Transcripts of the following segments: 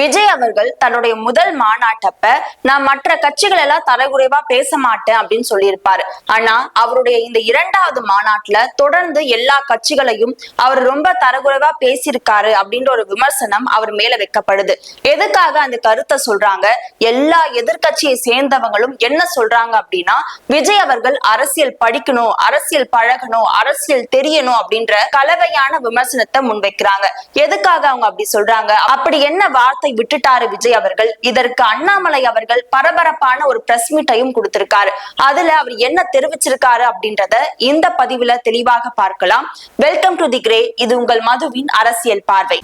விஜய் அவர்கள் தன்னுடைய முதல் மாநாட்டப்ப நான் மற்ற கட்சிகள் எல்லாம் தரகுறைவா பேச மாட்டேன் அப்படின்னு சொல்லியிருப்பாரு. ஆனா அவருடைய இந்த இரண்டாவது மாநாட்டுல தொடர்ந்து எல்லா கட்சிகளையும் அவர் ரொம்ப தரகுறைவா பேசியிருக்காரு அப்படின்ற ஒரு விமர்சனம் அவர் மேல வைக்கப்படுது. எதுக்காக அந்த கருத்தை சொல்றாங்க? எல்லா எதிர்கட்சியை சேர்ந்தவங்களும் என்ன சொல்றாங்க அப்படின்னா விஜய் அவர்கள் அரசியல் படிக்கணும் அரசியல் பழகணும் அரசியல் தெரியணும் அப்படின்ற கலவையான விமர்சனத்தை முன்வைக்கிறாங்க. எதுக்காக அவங்க அப்படி சொல்றாங்க? அப்படி என்ன வார்த்தை விட்டுட்டாரு விஜய் அவர்கள். இதற்கு அண்ணாமலை அவர்கள் பரபரப்பான ஒரு பிரஸ் மீட்டையும் கொடுத்திருக்காரு. அதுல அவர் என்ன தெரிவிச்சிருக்காரு அப்படின்றத இந்த பதிவுல தெளிவாக பார்க்கலாம். வெல்கம் டு தி கிரே இது உங்கள் மதுவின் அரசியல் பார்வை.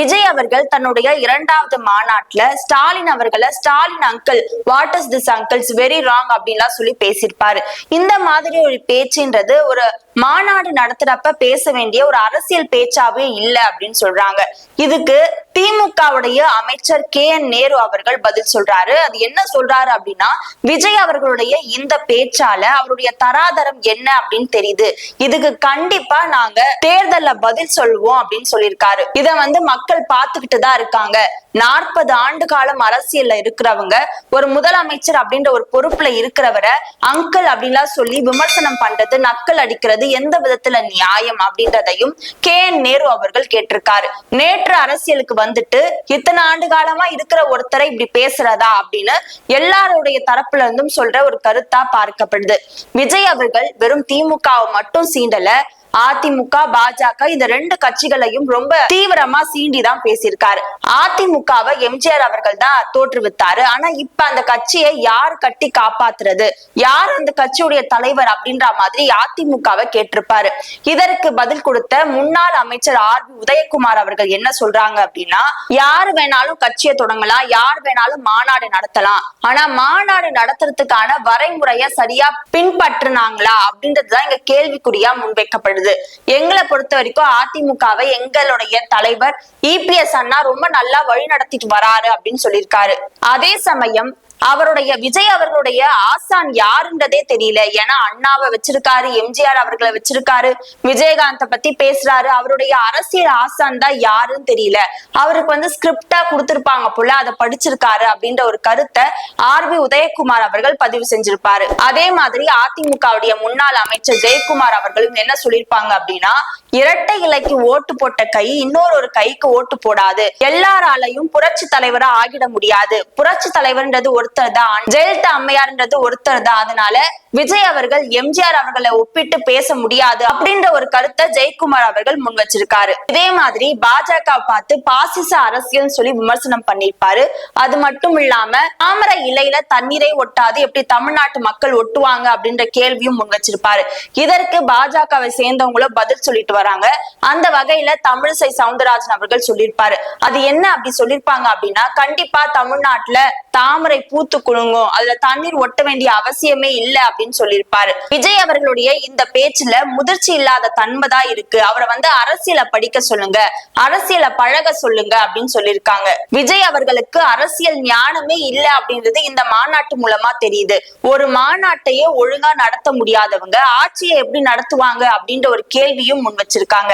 விஜய் அவர்கள் தன்னுடைய இரண்டாவது மாநாட்டுல ஸ்டாலின் அவர்களை Stalin uncle what is this uncle's very wrong அப்படின்லாம் சொல்லி பேசியிருப்பாரு. இந்த மாதிரி ஒரு பேச்சுன்றது ஒரு மாநாடு நடத்துறப்ப பேச வேண்டிய ஒரு அரசியல் பேச்சாவே இல்ல அப்படின்னு சொல்றாங்க. இதுக்கு திமுகவுடைய அமைச்சர் கே என் நேரு அவர்கள் பதில் சொல்றாரு. அது என்ன சொல்றாரு அப்படின்னா விஜய் அவர்களுடைய இந்த பேச்சால அவருடைய தராதரம் என்ன அப்படின்னு தெரியுது. இதுக்கு கண்டிப்பா நாங்க தேர்தல்ல பதில் சொல்லுவோம் அப்படின்னு சொல்லியிருக்காரு. இத வந்து மக்கள் மக்கள் பார்த்துக்கிட்டு தான் இருக்காங்க. நாற்பது ஆண்டு காலம் அரசியல்ல இருக்கிறவங்க ஒரு முதலமைச்சர் அப்படின்ற ஒரு பொறுப்புல இருக்கிறவரை அங்கிள் அப்படின்லாம் சொல்லி விமர்சனம் பண்றது நக்கல் அடிக்கிறது எந்த விதத்துல நியாயம் அப்படின்றதையும் கே. என். நேரு அவர்கள் கேட்டிருக்காரு. நேற்று அரசியலுக்கு வந்துட்டு இத்தனை ஆண்டு காலமா இருக்கிற ஒருத்தரை இப்படி பேசுறதா அப்படின்னு எல்லாருடைய தரப்புல இருந்தும் சொல்ற ஒரு கருத்தா பார்க்கப்படுது. விஜய் அவர்கள் வெறும் திமுகவை மட்டும் சீண்டல அதிமுக பாஜக இந்த ரெண்டு கட்சிகளையும் ரொம்ப தீவிரமா சீண்டி தான் பேசியிருக்காரு. அதிமுகவை எம்ஜிஆர் அவர்கள் தான் தோற்றுவித்தாரு. ஆனா இப்ப அந்த கட்சியை யார் கட்டி காப்பாத்துறது? யார் அந்த கட்சியுடைய தலைவர் அப்படின்ற மாதிரி அதிமுகவை கேட்டிருப்பாரு. இதற்கு பதில் கொடுத்த முன்னாள் அமைச்சர் ஆர் பி உதயகுமார் அவர்கள் என்ன சொல்றாங்க அப்படின்னா யார் வேணாலும் கட்சியை தொடங்கலாம் யார் வேணாலும் மாநாடு நடத்தலாம். ஆனா மாநாடு நடத்துறதுக்கான வரைமுறைய சரியா பின்பற்றுனாங்களா அப்படின்றதுதான் இங்க கேள்விக்குறியா முன்வைக்கப்படுது எங்களை பொறுத்த வரைக்கும் அதிமுகவை எங்களுடைய தலைவர் இபிஎஸ் அண்ணா ரொம்ப நல்லா வழி நடத்திட்டு வராரு அப்படின்னு சொல்லியிருக்காரு. அதே சமயம் அவருடைய விஜய் அவர்களுடைய ஆசான் யாருன்றதே தெரியல. ஏன்னா அண்ணாவை வச்சிருக்காரு எம்ஜிஆர் அவர்களை வச்சிருக்காரு விஜயகாந்த பத்தி பேசுறாரு. அவருடைய அரசியல் ஆசான் தான் யாருன்னு தெரியல. அவருக்கு வந்து ஸ்கிரிப்டா கொடுத்திருப்பாங்க போல அதை படிச்சிருக்காரு அப்படின்ற ஒரு கருத்தை ஆர் பி உதயகுமார் அவர்கள் பதிவு செஞ்சிருப்பாரு. அதே மாதிரி அதிமுகவுடைய முன்னாள் அமைச்சர் ஜெயக்குமார் அவர்களும் என்ன சொல்லியிருப்பாங்க அப்படின்னா இரட்டை இலைக்கு ஓட்டு போட்ட கை இன்னொரு ஒரு கைக்கு ஓட்டு போடாது. எல்லாராலையும் புரட்சி தலைவரா ஆகிட முடியாது. புரட்சி தலைவர்ன்றது ஒருத்தர் தான் ஜெயலலிதா அம்மையார்ன்றது ஒருத்தர் தான் அதனால விஜய் அவர்கள் எம்ஜிஆர் அவர்களை ஒப்பிட்டு பேச முடியாது அப்படின்ற ஒரு கருத்தை ஜெயக்குமார் அவர்கள் முன் வச்சிருக்காரு. இதே மாதிரி பாஜக பார்த்து பாசிச அரசியல் சொல்லி விமர்சனம் பண்ணிருப்பாரு அது மட்டும் இல்லாம தாமரை இலையில தண்ணீரை ஒட்டாது எப்படி தமிழ்நாட்டு மக்கள் ஒட்டுவாங்க அப்படின்ற கேள்வியும் முன் வச்சிருப்பாரு. இதற்கு பாஜகவை சேர்ந்தவங்களும் பதில் சொல்லிட்டு வராங்க. அந்த வகையில தமிழிசை சவுந்தரராஜன் அவர்கள் சொல்லியிருப்பாரு. அது என்ன அப்படி சொல்லிருப்பாங்க அப்படின்னா கண்டிப்பா தமிழ்நாட்டுல தாமரை பூத்து குலுங்கும். அதுல தண்ணீர் ஒட்ட வேண்டிய அவசியமே இல்லை அப்படின்னு சொல்லியிருப்பாரு. விஜய் அவர்களுடைய இந்த பேச்சுல முதிர்ச்சி இல்லாத தன்மைதான் இருக்கு. அவரை வந்து அரசியலை படிக்க சொல்லுங்க அரசியலை பழக சொல்லுங்க அப்படின்னு சொல்லியிருக்காங்க. விஜய் அவர்களுக்கு அரசியல் ஞானமே இல்ல அப்படின்றது இந்த மாநாட்டு மூலமா தெரியுது. ஒரு மாநாட்டையே ஒழுங்கா நடத்த முடியாதவங்க ஆட்சியை எப்படி நடத்துவாங்க அப்படின்ற ஒரு கேள்வியும் முன் வச்சிருக்காங்க.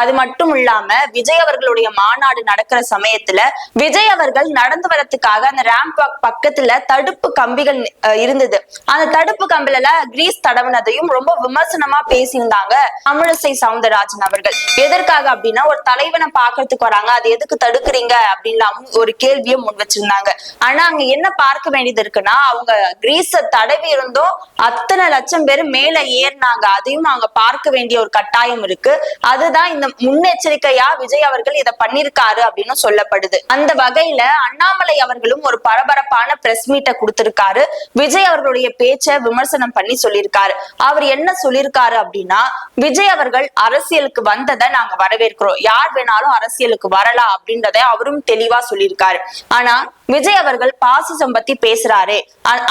அது மட்டும் இல்லாம விஜய் அவர்களுடைய மாநாடு நடக்கிற சமயத்துல விஜய் அவர்கள் நடந்து வரத்துக்காக அந்த ரேம்ப் பக்கத்துல தடுப்பு கம்பிகள் இருந்தது. அந்த தடுப்பு கம்பி கம்பில கிரீஸ் தடவினதையும் ரொம்ப விமர்சனமா பேசியிருந்தாங்க தமிழிசை சவுந்தரராஜன் அவர்கள். எதற்காக அப்படின்னா ஒரு தலைவனை பாக்குறதுக்கு வராங்க. அது எதுக்கு தடுக்கிறீங்க அப்படின்லாம் ஒரு கேள்வியை முன் வச்சிருந்தாங்க. ஆனா அங்க என்ன பார்க்க வேண்டியது இருக்குன்னா அவங்க கிரீஸ தடவி இருந்தும் அத்தனை லட்சம் பேர் மேல ஏறினாங்க. அதையும் அவங்க பார்க்க வேண்டிய ஒரு கட்டாயம் இருக்கு. அதுதான் இந்த முன்னெச்சரிக்கையா விஜய் அவர்கள் இதை பண்ணிருக்காரு அப்படின்னு சொல்லப்படுது. அந்த வகையில அண்ணாமலை அவர்களும் ஒரு பரபரப்பான பிரஸ் மீட்டை கொடுத்திருக்காரு. விஜய் அவர்களுடைய பேச்சை விமர்சனம் பண்ணி சொல்லியிருக்காரு. அவர் என்ன சொல்லியிருக்காரு அப்படின்னா விஜய் அவர்கள் அரசியலுக்கு வந்ததை நாங்க வரவேற்கிறோம். யார் வேணாலும் அரசியலுக்கு வரலாம் அப்படின்றத அவரும் தெளிவா சொல்லியிருக்காரு. ஆனா விஜய் அவர்கள் பாசிசம் பத்தி பேசுறாரு.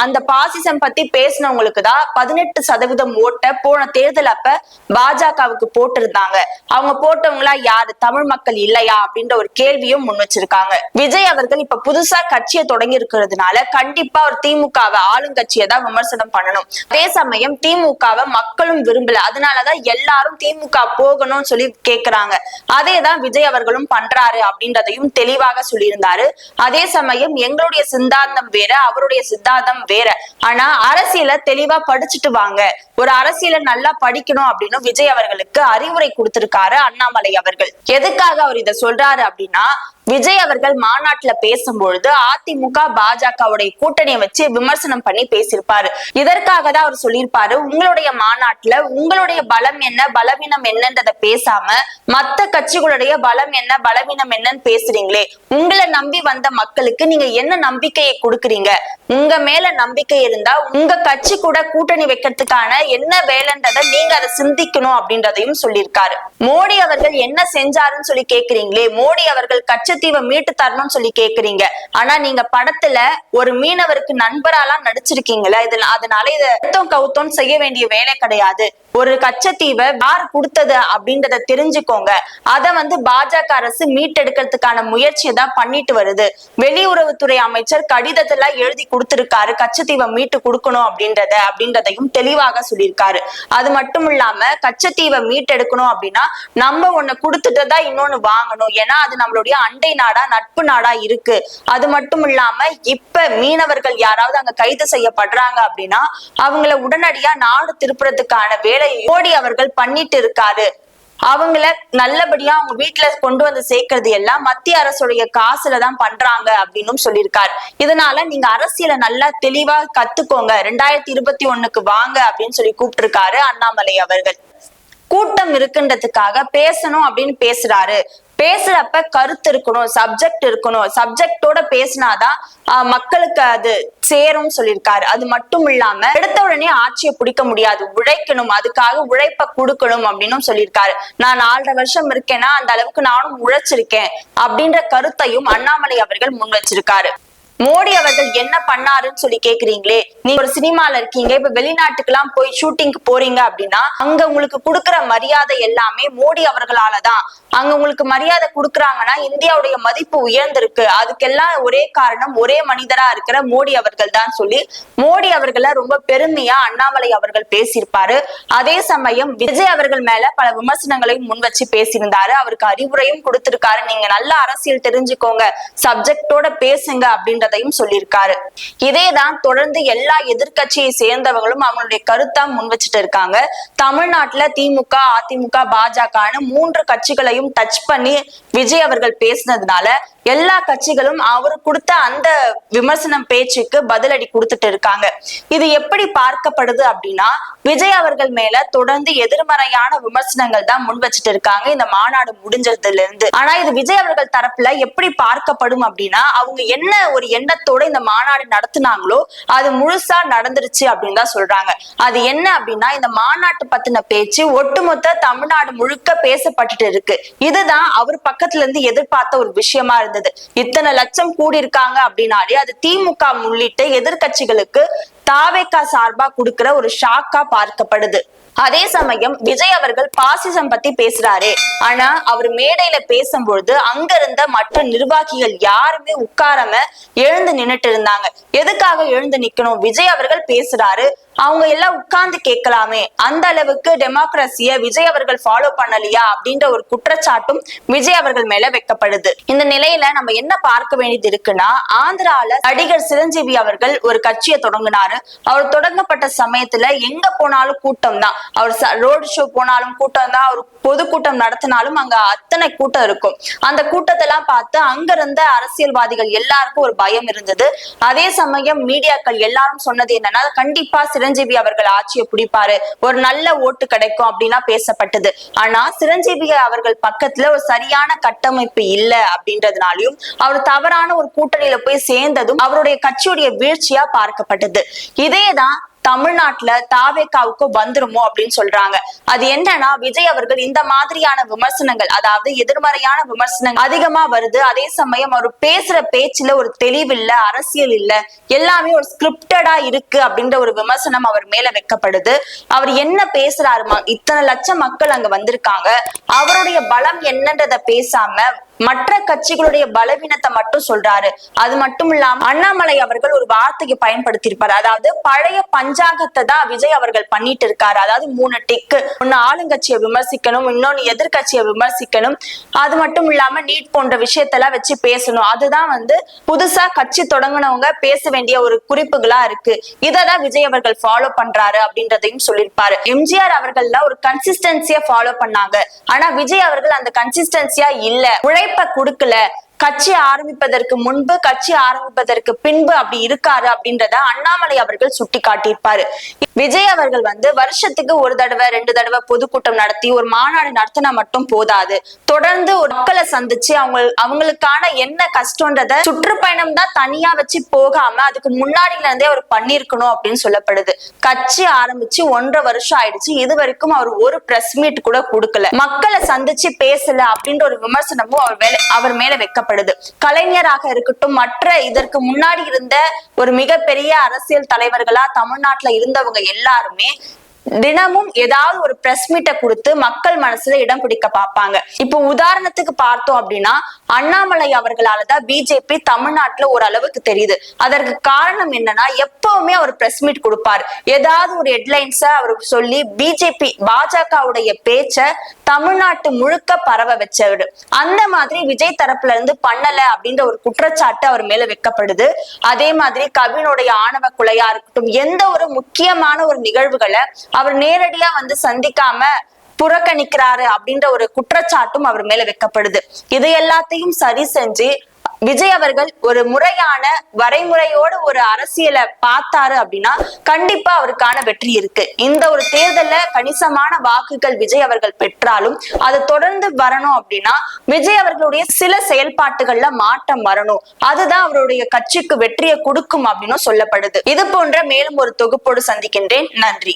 அந்த பாசிசம் பத்தி பேசினவங்களுக்கு தான் பதினெட்டு சதவீதம் ஓட்ட போன தேர்தல் அப்ப பாஜகவுக்கு போட்டிருந்தாங்க. அவங்க போட்டவங்களா யாரு? தமிழ் மக்கள் இல்லையா? அப்படின்ற ஒரு கேள்வியும் முன் வச்சிருக்காங்க. விஜய் அவர்கள் இப்ப புதுசா கட்சியை தொடங்கி இருக்கிறதுனால கண்டிப்பா ஒரு திமுகவை ஆளுங்கட்சியை தான் விமர்சனம் பண்ணணும். அதே சமயம் திமுகவை மக்களும் விரும்பல. அதனாலதான் எல்லாரும் திமுக போகணும்னு சொல்லி கேக்குறாங்க. அதே தான் விஜய் அவர்களும் பண்றாரு அப்படின்றதையும் தெளிவாக சொல்லியிருந்தாரு. அதே சமயம் எங்களுடைய சித்தாந்தம் வேற அவருடைய சித்தாந்தம் வேற. ஆனா அரசியல தெளிவா படிச்சுட்டு வாங்க. ஒரு அரசியல நல்லா படிக்கணும் அப்படின்னு விஜய் அவர்களுக்கு அறிவுரை கொடுத்திருக்காரு அண்ணாமலை அவர்கள். எதுக்காக அவர் இதை சொல்றாரு அப்படின்னா விஜய் அவர்கள் மாநாட்டுல பேசும்பொழுது அதிமுக பாஜகவுடைய கூட்டணியை வச்சு விமர்சனம் பண்ணி பேசியிருப்பாரு. இதற்காக தான் அவர் சொல்லியிருப்பாரு உங்களுடைய மாநாட்டுல உங்களுடைய பலம் என்ன பலவீனம் என்னன்றத பேசாம மத்த கட்சிகளுடைய பலம் என்ன பலவீனம் என்னன்னு பேசுறீங்களே. உங்களை நம்பி வந்த மக்களுக்கு நீங்க என்ன நம்பிக்கையை கொடுக்குறீங்க? உங்க மேல நம்பிக்கை இருந்தா உங்க கட்சி கூட கூட்டணி வைக்கிறதுக்கான என்ன வேலைன்றத நீங்க அதை சிந்திக்கணும் அப்படின்றதையும் சொல்லியிருக்காரு. மோடி அவர்கள் என்ன செஞ்சாருன்னு சொல்லி கேக்குறீங்களே? மோடி அவர்கள் கட்சி லட்சத்தீவை மீட்டு தரணும்னு சொல்லி கேக்குறீங்க. ஆனா நீங்க படத்துல ஒரு மீனவருக்கு நண்பராலாம் நடிச்சிருக்கீங்களா இதுல அதனால இதை கவுத்தோன்னு செய்ய வேண்டிய வேலை கிடையாது. ஒரு கச்சத்தீவை யார் கொடுத்தது அப்படின்றத தெரிஞ்சுக்கோங்க. அதை வந்து பாஜக அரசு மீட்டெடுக்கிறதுக்கான முயற்சியை தான் பண்ணிட்டு வருது. வெளியுறவுத்துறை அமைச்சர் கடிதத்துல எழுதி கொடுத்திருக்காரு. கச்சத்தீவை மீட்டு கொடுக்கணும் அப்படின்றத அப்படின்றதையும் தெளிவாக சொல்லியிருக்காரு. அது மட்டும் இல்லாம கச்சத்தீவை மீட்டெடுக்கணும் அப்படின்னா நம்ம ஒண்ணு கொடுத்துட்டு தான் இன்னொன்னு வாங்கணும். ஏன்னா அது நம்மளுடைய அண்டை நாடா நட்பு நாடா இருக்கு. அது மட்டும் இல்லாம இப்ப மீனவர்கள் யாராவது அங்க கைது செய்யப்படுறாங்க அப்படின்னா அவங்கள உடனடியா நாடு திருப்புறதுக்கான வேலை வேலை மோடி அவர்கள் பண்ணிட்டு இருக்காரு. அவங்கள நல்லபடியா அவங்க வீட்டுல கொண்டு வந்து சேர்க்கறது எல்லாம் மத்திய அரசுடைய காசுல தான் பண்றாங்க அப்படின்னு சொல்லியிருக்காரு. இதனால நீங்க அரசியல நல்லா தெளிவா கத்துக்கோங்க. ரெண்டாயிரத்தி இருபத்தி ஒண்ணுக்கு வாங்க அப்படின்னு சொல்லி கூப்பிட்டிருக்காரு அண்ணாமலை அவர்கள். கூட்டம் இருக்குன்றதுக்காக பேசணும் அப்படின்னு பேசுறாரு. பேசுறப்ப கருத்து இருக்கணும் சப்ஜெக்ட் இருக்கணும். சப்ஜெக்டோட பேசினாதான் ஆஹ், மக்களுக்கு அது சேரும் சொல்லியிருக்காரு. அது மட்டும் இல்லாம எடுத்த உடனே ஆட்சியை பிடிக்க முடியாது. உழைக்கணும். அதுக்காக உழைப்ப கொடுக்கணும் அப்படின்னும் சொல்லியிருக்காரு. நான் நாலரை வருஷம் இருக்கேன்னா அந்த அளவுக்கு நானும் உழைச்சிருக்கேன். அப்படின்ற கருத்தையும் அண்ணாமலை அவர்கள் முன் வச்சிருக்காரு மோடி அவர்கள் என்ன பண்ணாருன்னு சொல்லி கேக்குறீங்களே? நீங்க ஒரு சினிமால இருக்கீங்க இப்ப வெளிநாட்டுக்கு எல்லாம் போய் ஷூட்டிங்க்கு போறீங்க அப்படின்னா அங்க உங்களுக்கு கொடுக்குற மரியாதை எல்லாமே மோடி அவர்களாலதான். அங்க உங்களுக்கு மரியாதை கொடுக்குறாங்கன்னா இந்தியாவுடைய மதிப்பு உயர்ந்திருக்கு. அதுக்கெல்லாம் ஒரே காரணம் ஒரே மனிதரா இருக்கிற மோடி அவர்கள் தான் சொல்லி மோடி அவர்களை ரொம்ப பெருமையா அண்ணாமலை அவர்கள் பேசியிருப்பாரு. அதே சமயம் விஜய் அவர்கள் மேல பல விமர்சனங்களையும் முன் வச்சு பேசியிருந்தாரு. அவருக்கு அறிவுரையும் கொடுத்திருக்காரு. நீங்க நல்ல அரசியல் தெரிஞ்சுக்கோங்க சப்ஜெக்டோட பேசுங்க அப்படின்றதையும் சொல்லியிருக்காரு. இதேதான் தொடர்ந்து எல்லா எதிர்க்கட்சியை சேர்ந்தவங்களும் அவங்களுடைய கருத்தா முன் வச்சுட்டு இருக்காங்க. தமிழ்நாட்டுல திமுக அதிமுக பாஜகன்னு மூன்று கட்சிகளையும் டச் பண்ணி விஜய் அவர்கள் பேசினதுனால எல்லா கட்சிகளும் அவர் கொடுத்த அந்த விமர்சனம் பேச்சுக்கு பதிலடி கொடுத்துட்டு இருக்காங்க. இது எப்படி பார்க்கப்படுது அப்படின்னா விஜய் அவர்கள் மேல தொடர்ந்து எதிர்மறையான விமர்சனங்கள் தான் முன் வச்சுட்டு இருக்காங்க. இந்த மாநாடு முடிஞ்சதுல இருந்து ஆனா இது விஜய் அவர்கள் தரப்புல எப்படி பார்க்கப்படும் அப்படின்னா அவங்க என்ன ஒரு எண்ணத்தோட இந்த மாநாடு நடத்துனாங்களோ அது முழுசா நடந்துருச்சு அப்படின்னு தான் சொல்றாங்க. அது என்ன அப்படின்னா இந்த மாநாட்டு பத்தின பேச்சு ஒட்டுமொத்த தமிழ்நாடு முழுக்க பேசப்பட்டுட்டு இருக்கு. இதுதான் அவர் பக்கத்துல இருந்து எதிர்பார்த்த ஒரு விஷயமா இருந்தது. இத்தனை லட்சம் கூடி இருக்காங்க அப்படின்னாலே அது திமுக உள்ளிட்ட எதிர்க்கட்சிகளுக்கு தாவேக்கா சார்பா கொடுக்கிற ஒரு ஷாக்கா பார்க்கப்படுது. அதே சமயம் விஜய் அவர்கள் பாசிசம் பத்தி பேசுறாரு. ஆனா அவர் மேடையில பேசும்பொழுது அங்க இருந்த மற்ற நிர்வாகிகள் யாருமே உட்காராம எழுந்து நின்னுட்டு இருந்தாங்க. எதுக்காக எழுந்து நிக்கணும்? விஜய் அவர்கள் பேசுறாரு. அவங்க எல்லாம் உட்கார்ந்து கேட்கலாமே. அந்த அளவுக்கு டெமோக்ரஸிய விஜய் அவர்கள் ஃபாலோ பண்ணலையா அப்படின்ற ஒரு குற்றச்சாட்டும் விஜய் அவர்கள் மேல வைக்கப்படுது. இந்த நிலையில நம்ம என்ன பார்க்க வேண்டியது இருக்குன்னா ஆந்திரால நடிகர் சிரஞ்சீவி அவர்கள் ஒரு கட்சியை தொடங்கினாரு. அவர் தொடங்கப்பட்ட சமயத்துல எங்க போனாலும் கூட்டம் தான் அவர் ரோடு ஷோ போனாலும் கூட்டம் தான் அவர் பொதுக்கூட்டம் நடத்தினாலும் அங்க அத்தனை கூட்டம் இருக்கும். அந்த கூட்டத்தெல்லாம் பார்த்து அங்க இருந்த அரசியல்வாதிகள் எல்லாருக்கும் ஒரு பயம் இருந்தது. அதே சமயம் மீடியாக்கள் எல்லாரும் சொன்னது என்னன்னா கண்டிப்பா சிரஞ்சீவி அவர்கள் ஆட்சியை பிடிப்பாரு. ஒரு நல்ல ஓட்டு கிடைக்கும் அப்படின்லாம் பேசப்பட்டது. ஆனா சிரஞ்சீவி அவர்கள் பக்கத்துல ஒரு சரியான கட்டமைப்பு இல்ல அப்படின்றதுனாலயும் அவர் தவறான ஒரு கூட்டணியில போய் சேர்ந்ததும் அவருடைய கட்சியுடைய வீழ்ச்சியா பார்க்கப்பட்டது. இதேதான் தமிழ்நாட்டுல தாவேக்காவுக்கு வந்துருமோ அப்படின்னு சொல்றாங்க. அது என்னன்னா விஜய் அவர்கள் இந்த மாதிரியான விமர்சனங்கள் அதாவது எதிர்மறையான விமர்சனங்கள் அதிகமா வருது. அதே சமயம் அவர் பேசுற பேச்சுல ஒரு தெளிவு இல்ல அரசியல் இல்ல எல்லாமே ஒரு ஸ்கிரிப்டடா இருக்கு அப்படின்ற ஒரு விமர்சனம் அவர் மேல வைக்கப்படுது. அவர் என்ன பேசுறாரு இத்தனை லட்சம் மக்கள் அங்க வந்திருக்காங்க. அவருடைய பலம் என்னன்றத பேசாம மற்ற கட்சிகளுடைய பலவீனத்தை மட்டும் சொல்றாரு. அது மட்டும் இல்லாம அண்ணாமலை அவர்கள் ஒரு வார்த்தைக்கு பயன்படுத்தியிருப்பாரு. அதாவது பழைய பஞ்சாங்கத்தை தான் விஜய் அவர்கள் பண்ணிட்டு இருக்காரு. அதாவது மூணு டிக்கு ஒன்னு ஆளுங்கட்சியை விமர்சிக்கணும் இன்னொன்னு எதிர்கட்சியை விமர்சிக்கணும். அது மட்டும் இல்லாம நீட் போன்ற விஷயத்தெல்லாம் வச்சு பேசணும். அதுதான் வந்து புதுசா கட்சி தொடங்குனவங்க பேச வேண்டிய ஒரு குறிப்புகளா இருக்கு. இததான் விஜய் அவர்கள் ஃபாலோ பண்றாரு அப்படின்றதையும் சொல்லியிருப்பாரு. எம்ஜிஆர் அவர்கள் ஒரு கன்சிஸ்டன்சியா ஃபாலோ பண்ணாங்க. ஆனா விஜய் அவர்கள் அந்த கன்சிஸ்டன்சியா இல்ல. உழை உழைப்ப கொடுக்கல. கட்சி ஆரம்பிப்பதற்கு முன்பு கட்சி ஆரம்பிப்பதற்கு பின்பு அப்படி இருக்காரு அப்படின்றத அண்ணாமலை அவர்கள் சுட்டி காட்டியிருப்பாரு விஜய் அவர்கள் வந்து வருஷத்துக்கு ஒரு தடவை ரெண்டு தடவை பொதுக்கூட்டம் நடத்தி ஒரு மாநாடு நடத்தினா மட்டும் போதாது. தொடர்ந்து ஒரு மக்களை சந்திச்சு அவங்க அவங்களுக்கான என்ன கஷ்டன்றத சுற்றுப்பயணம் தான் தனியா வச்சு போகாம அதுக்கு முன்னாடில இருந்தே அவர் பண்ணிருக்கணும் அப்படின்னு சொல்லப்படுது. கட்சி ஆரம்பிச்சு ஒன்றரை வருஷம் ஆயிடுச்சு. இது வரைக்கும் அவர் ஒரு பிரஸ் மீட் கூட கொடுக்கல. மக்களை சந்திச்சு பேசல அப்படின்ற ஒரு விமர்சனமும் அவர் அவர் மேல வைக்கப்படுது. கலைஞராக இருக்கட்டும் மற்ற இதற்கு முன்னாடி இருந்த ஒரு மிகப்பெரிய அரசியல் தலைவர்களா தமிழ்நாட்டுல இருந்தவங்க எல்லாருமே தினமும் ஏதாவது ஒரு பிரஸ் மீட்டை கொடுத்து மக்கள் மனசுல இடம் பிடிக்க பார்ப்பாங்க. இப்போ உதாரணத்துக்கு பார்த்தோம் அப்படின்னா அண்ணாமலை அவர்களால தான் பிஜேபி தமிழ்நாட்டுல ஓரளவுக்கு தெரியுது. அதற்கு காரணம் என்னன்னா எப்பவுமே அவர் பிரஸ் மீட் கொடுப்பாரு. ஏதாவது ஒரு ஹெட்லைன்ஸ அவர் சொல்லி பிஜேபி பாஜகவுடைய பேச்ச தமிழ்நாட்டு முழுக்க பரவ வச்சவர். அந்த மாதிரி விஜய் தரப்புல இருந்து பண்ணல அப்படின்ற ஒரு குற்றச்சாட்டு அவர் மேல வைக்கப்படுது. அதே மாதிரி கவினுடைய ஆணவ கொலையா இருக்கட்டும் எந்த ஒரு முக்கியமான ஒரு நிகழ்வுகளை அவர் நேரடியா வந்து சந்திக்காம புறக்கணிக்கிறாரு அப்படின்ற ஒரு குற்றச்சாட்டும் அவர் மேல வைக்கப்படுது. இது எல்லாத்தையும் சரி செஞ்சு விஜய் அவர்கள் ஒரு முறையான வரைமுறையோட ஒரு அரசியலை பார்த்தாரு அப்படின்னா கண்டிப்பா அவருக்கான வெற்றி இருக்கு. இந்த ஒரு தேர்தல்ல கணிசமான வாக்குகள் விஜய் அவர்கள் பெற்றாலும் அது தொடர்ந்து வரணும் அப்படின்னா விஜய் அவர்களுடைய சில செயல்பாட்டுகள்ல மாற்றம் வரணும். அதுதான் அவருடைய கட்சிக்கு வெற்றியை கொடுக்கும் அப்படின்னு சொல்லப்படுது. இது போன்ற மேலும் ஒரு தொகுப்போடு சந்திக்கின்றேன். நன்றி.